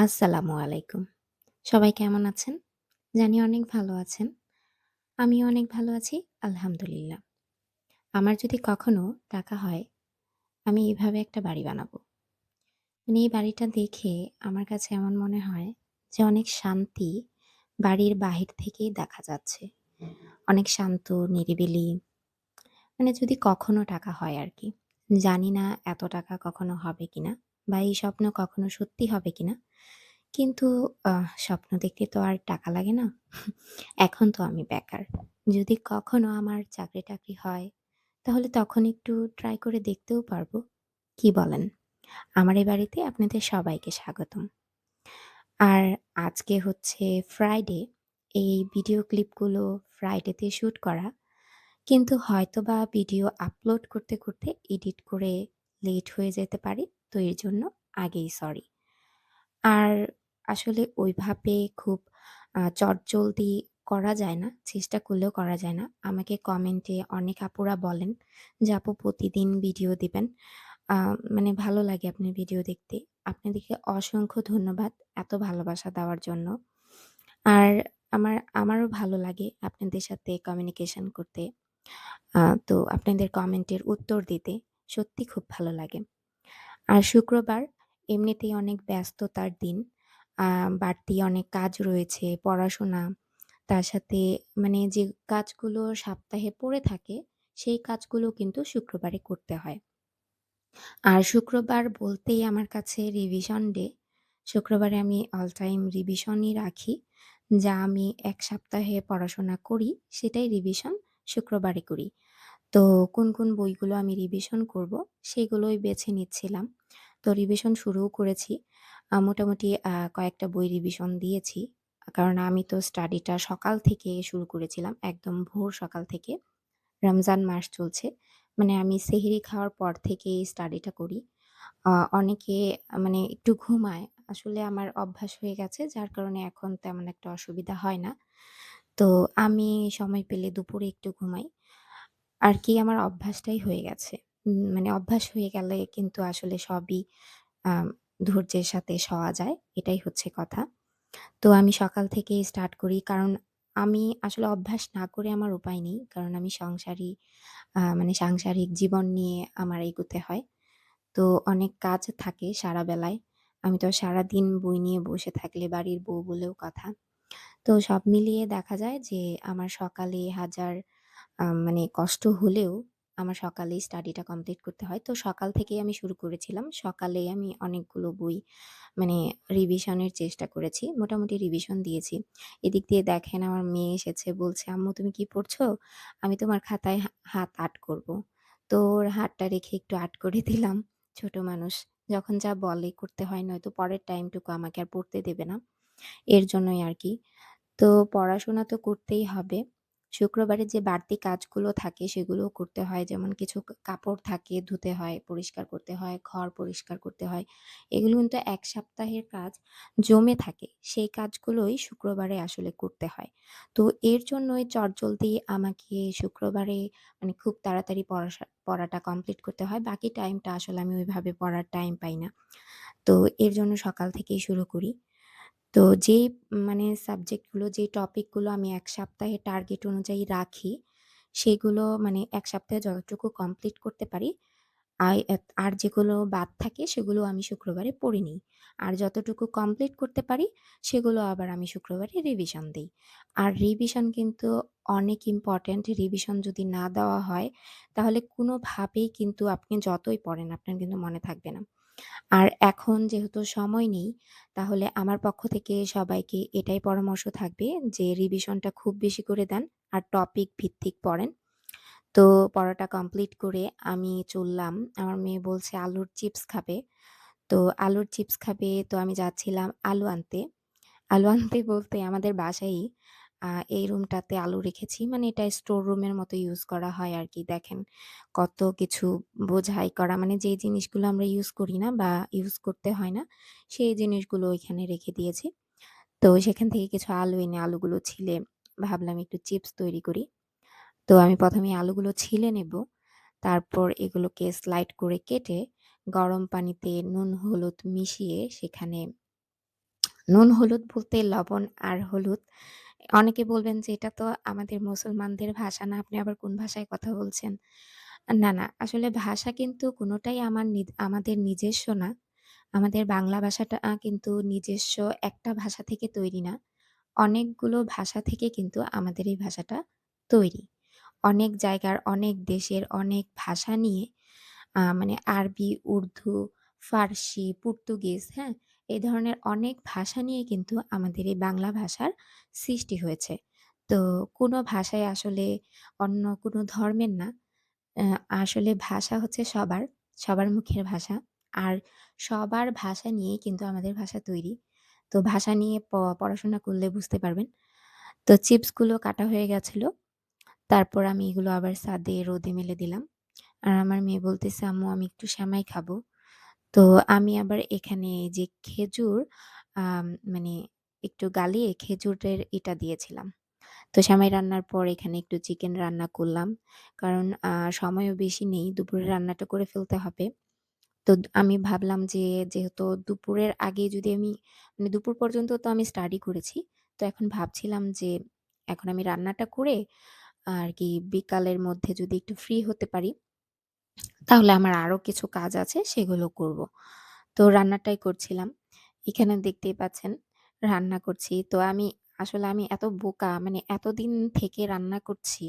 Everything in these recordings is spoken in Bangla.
আসসালামু আলাইকুম। সবাই কেমন আছেন? জানি অনেক ভালো আছেন। আমিও অনেক ভালো আছি, আলহামদুলিল্লাহ। আমার যদি কখনো টাকা হয়, আমি এভাবে একটা বাড়ি বানাবো। মানে এই বাড়িটা দেখে আমার কাছে এমন মনে হয় যে অনেক শান্তি বাড়ির বাহির থেকেই দেখা যাচ্ছে। অনেক শান্ত, নিরিবিলি। মানে যদি কখনো টাকা হয় আর কি জানি না এত টাকা কখনো হবে কিনা বা এই স্বপ্ন কখনো সত্যি হবে কিনা। কিন্তু স্বপ্ন দেখতে তো আর টাকা লাগে না। এখন তো আমি বেকার। যদি কখনো আমার চাকরি-টাকরি হয়, তাহলে তখন একটু ট্রাই করে দেখতেও পারব। কি বলেন? আমার এই বাড়িতে আপনাদের সবাইকে স্বাগতম। আর আজকে হচ্ছে ফ্রাইডে। এই ভিডিও ক্লিপগুলো ফ্রাইডেতে শ্যুট করা। কিন্তু হয়তোবা ভিডিও আপলোড করতে, করতে এডিট করে লেট হয়ে যেতে পারে। তো এর জন্য আগেই সরি। আর আসলে ওইভাবে খুব চটজলদি করা যায় না। চেষ্টা করলেও করা যায় না। আমাকে কমেন্টে অনেক আপুরা বলেন যে, "আপু প্রতিদিন ভিডিও দিবেন।" মানে ভালো লাগে আপনার ভিডিও দেখতে। আপনাদেরকে অসংখ্য ধন্যবাদ এত ভালোবাসা দেওয়ার জন্য। আর আমার আমারও ভালো লাগে আপনাদের সাথে কমিউনিকেশন করতে। তো আপনাদের কমেন্টের উত্তর দিতে সত্যি খুব ভালো লাগে। আর শুক্রবার এমনিতেই অনেক ব্যস্ততার দিন। বাড়তি অনেক কাজ রয়েছে, পড়াশোনা, তার সাথে মানে যে কাজগুলো সপ্তাহে পড়ে থাকে, সেই কাজগুলো কিন্তু শুক্রবারে করতে হয়। আর শুক্রবার বলতেই আমার কাছে রিভিশন ডে। শুক্রবারে আমি অল টাইম রিভিশনই রাখি। যা আমি এক সপ্তাহে পড়াশোনা করি, সেটাই রিভিশন শুক্রবারে করি। তো কোন, কোন বইগুলো আমি রিভিশন করব, সেগুলোই বেছে নিচ্ছিলাম। তো রিভিশন শুরুও করেছি। মোটামুটি কয়েকটা বই রিভিশন দিয়েছি। কারণ আমি তো স্টাডিটা সকাল থেকে শুরু করেছিলাম, একদম ভোর সকাল থেকে। রমজান মাস চলছে। মানে আমি সেহরি খাওয়ার পর থেকেই স্টাডিটা করি। অনেকে মানে একটু ঘুমায়। আসলে আমার অভ্যাস হয়ে গেছে, যার কারণে এখন তেমন একটা অসুবিধা হয় না। তো আমি সময় পেলে দুপুরে একটু ঘুমাই। আর কি আমার অভ্যাসটাই হয়ে গেছে। মানে অভ্যাস হয়ে গেলে কিন্তু আসলে সবই ধৈর্যের সাথে সওয়া যায়। এটাই হচ্ছে কথা। তো আমি সকাল থেকেই স্টার্ট করি। কারণ আমি আসলে অভ্যাস না করে আমার উপায় নেই। কারণ আমি সংসারী মানে সাংসারিক জীবন নিয়ে আমার এগোতে হয়। তো অনেক কাজ থাকে সারা বেলায়। আমি তো আর সারাদিন বই নিয়ে বসে থাকলে বাড়ির বউ বলেও কথা। তো সব মিলিয়ে দেখা যায় যে আমার সকালে হাজার মানে কষ্ট হলেও আমার সকালেই স্টাডিটা কমপ্লিট করতে হয়। তো সকাল থেকেই আমি শুরু করেছিলাম। সকালেই আমি অনেকগুলো বই মানে রিভিশনের চেষ্টা করেছি। মোটামুটি রিভিশন দিয়েছি। এদিক দিয়ে দেখেন আমার মেয়ে এসেছে বলছে, "আম্মু তুমি কি পড়ছো? আমি তোমার খাতায় হাত আর্ট করব।" তো ওর হাতটা রেখে একটু আর্ট করে দিলাম। ছোট মানুষ যখন যা বলে করতে হয় নয়তো পরের টাইমটুকু আমাকে আর পড়তে দেবে না। এর জন্যই আর কি তো পড়াশোনা তো করতেই হবে। শুক্রবারে যে বাড়তি কাজগুলো থাকে সেগুলোও করতে হয়। যেমন কিছু কাপড় থাকে ধুতে হয়, পরিষ্কার করতে হয়, ঘর পরিষ্কার করতে হয়। এগুলো কিন্তু এক সপ্তাহের কাজ জমে থাকে। সেই কাজগুলোই শুক্রবারে আসলে করতে হয়। তো এর জন্যই চটজলদি আমাকে শুক্রবারে মানে খুব তাড়াতাড়ি পড়াশা পড়াটা কমপ্লিট করতে হয়। বাকি টাইমটা আসলে আমি ওইভাবে পড়ার টাইম পাই না। তো এর জন্য সকাল থেকেই শুরু করি। তো যেই মানে সাবজেক্টগুলো, যেই টপিকগুলো আমি ১ সপ্তাহে টার্গেট অনুযায়ী রাখি, সেগুলো মানে ১ সপ্তাহে যতটুকু কমপ্লিট করতে পারি, আর যেগুলো বাদ থাকে সেগুলো আমি শুক্রবারে পড়ে নিই। আর যতটুকু কমপ্লিট করতে পারি, সেগুলো আবার আমি শুক্রবারে রিভিশন দেই। আর রিভিশন কিন্তু অনেক ইম্পোর্টেন্ট। রিভিশন যদি না দেওয়া হয়, তাহলে কোনোভাবেই কিন্তু আপনি যতই পড়েন, আপনার কিন্তু মনে থাকবে না। আর এখন যেহেতু সময় নেই, তাহলে আমার পক্ষ থেকে সবাইকে এটাই পরামর্শ থাকবে যে রিভিশনটা খুব বেশি করে দেন আর টপিক ভিত্তিক পড়েন। তো পড়াটা কমপ্লিট করে আমি চললাম। আমার মেয়ে বলছে আলুর চিপস খাবে। তো আলুর চিপস খাবে তো আমি যাচ্ছিলাম আলু আনতে। আলু আনতে বলতে আমাদের বাসায়ই এই রুমটাতে আলু রেখেছি। মানে এটা স্টোর রুমের মতো ইউজ করা হয় আরকি। দেখেন কত কিছু বোঝাই করা মানে যে জিনিসগুলো আমরা ইউজ করি না বা ইউজ করতে হয় না, সেই জিনিসগুলো ওইখানে রেখে দিয়েছি। তো সেখান থেকে কিছু আলু এনে আলুগুলো ছিলে ভাবলাম একটু চিপস তৈরি করি। তো আমি ১ম এ আলুগুলো ছিলে নেব। তারপর এগুলোকে স্লাইড করে কেটে গরম পানিতে নুন, হলুদ মিশিয়ে সেখানে নুন হলুদ বলতে লবণ আর হলুদ। অনেকে বলবেন যে এটা তো আমাদের মুসলমানদের ভাষা না, আপনি আবার কোন ভাষায় কথা বলছেন? না, না আসলে ভাষা কিন্তু কোনটাই আমার আমাদের নিজস্ব না। আমাদের বাংলা ভাষাটা কিন্তু নিজস্ব একটা ভাষা থেকে তৈরি না। অনেকগুলো ভাষা থেকে কিন্তু আমাদের এই ভাষাটা তৈরি। অনেক জায়গার, অনেক দেশের, অনেক ভাষা নিয়ে মানে আরবি, উর্দু, ফার্সি, পর্তুগিজ, হ্যাঁ? এই ধরনের অনেক ভাষা নিয়ে কিন্তু আমাদের এই বাংলা ভাষার সৃষ্টি হয়েছে। তো কোনো ভাষাই আসলে অন্য কোনো ধর্মের না। আসলে ভাষা হচ্ছে সবার, সবার মুখের ভাষা। আর সবার ভাষা নিয়েই কিন্তু আমাদের ভাষা তৈরি। তো ভাষা নিয়ে প পড়াশোনা করলে বুঝতে পারবেন। তো চিপসগুলো কাটা হয়ে গেছিল। তারপর আমি এগুলো আবার ছাদে রোদে মেলে দিলাম। আর আমার মেয়ে বলতেছে, "আম্মু আমি একটু সেমাই খাব।" তো আমি আবার এখানে যে খেজুর মানে একটু গালিয়ে খেজুরের এটা দিয়েছিলাম। তো সেমাই রান্নার পর এখানে একটু চিকেন রান্না করলাম। কারণ সময়ও বেশি নেই। দুপুরের রান্নাটা করে ফেলতে হবে। তো আমি ভাবলাম যে, যেহেতু দুপুরের আগে যদি আমি মানে দুপুর পর্যন্ত তো আমি স্টাডি করেছি। তো এখন ভাবছিলাম যে, এখন আমি রান্নাটা করে, আর কি বিকালের মধ্যে যদি একটু ফ্রি হতে পারি তাহলে আমার আরও কিছু কাজ আছে সেগুলো করব। তো রান্নাটাই করছিলাম। এখানে দেখতেই পাচ্ছেন রান্না করছি। তো আমি আসলে আমি এত বোকা মানে এতদিন থেকে রান্না করছি।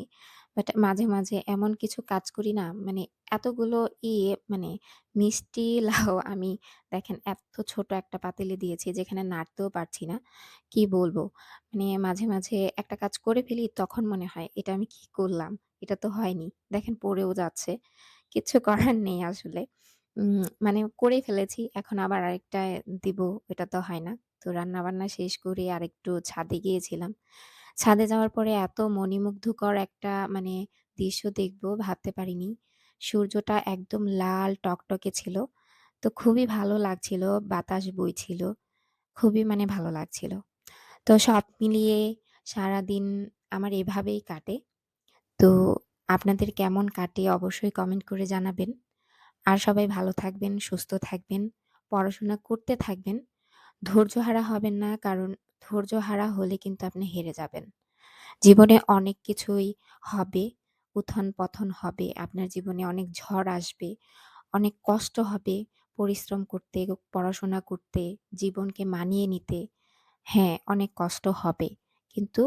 বাট মাঝে, মাঝে এমন কিছু কাজ করি না মানে এতগুলো ইয়ে মানে মিষ্টি লাউ আমি দেখেন এত ছোট একটা পাতিলে দিয়েছি যেখানে নাড়তেও পারছি না। কি বলব? মানে মাঝে, মাঝে একটা কাজ করে ফেলি তখন মনে হয় এটা আমি কি করলাম? এটা তো হয়নি। দেখেন পড়েও যাচ্ছে। কিচ্ছু করার নেই আসলে। মানে করে ফেলেছি। এখন আবার আরেকটা দিব, এটা তো হয় না। তো রান্না বান্না শেষ করে আরেকটু ছাদে গিয়েছিলাম। ছাদে যাওয়ার পরে এত মণিমুগ্ধকর একটা মানে দৃশ্য দেখব ভাবতে পারিনি। সূর্যটা একদম লাল টকটকে ছিল। তো খুবই ভালো লাগছিল, বাতাস বইছিল। খুবই মানে ভালো লাগছিল। তো সব মিলিয়ে সারাদিন আমার এভাবেই কাটে। তো আপনাদের কেমন কাটে অবশ্যই কমেন্ট করে জানাবেন। আর সবাই ভালো থাকবেন, সুস্থ থাকবেন, পড়াশোনা করতে থাকবেন। ধৈর্যহারা হবেন না কারণ ধৈর্যহারা হলে কিন্তু আপনি হেরে যাবেন। জীবনে অনেক কিছুই হবে, উত্থান পথন হবে। আপনার জীবনে অনেক ঝড় আসবে, অনেক কষ্ট হবে পরিশ্রম করতে, পড়াশোনা করতে, জীবনকে মানিয়ে নিতে। হ্যাঁ, অনেক কষ্ট হবে। কিন্তু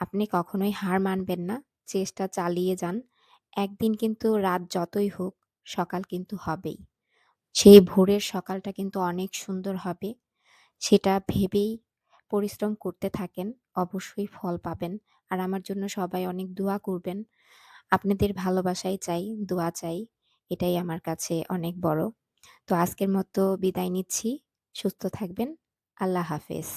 আপনি কখনোই হার মানবেন না। চেষ্টা চালিয়ে যান। একদিন কিন্তু রাত যতই হোক, সকাল কিন্তু হবেই। সেই ভোরের সকালটা কিন্তু অনেক সুন্দর হবে। সেটা ভেবেই পরিশ্রম করতে থাকেন। অবশ্যই ফল পাবেন। আর আমার জন্য সবাই অনেক দোয়া করবেন। আপনাদের ভালোবাসাই চাই, দোয়া চাই। এটাই আমার কাছে অনেক বড়। তো আজকের মতো বিদায় নিচ্ছি। সুস্থ থাকবেন। আল্লাহ হাফেজ।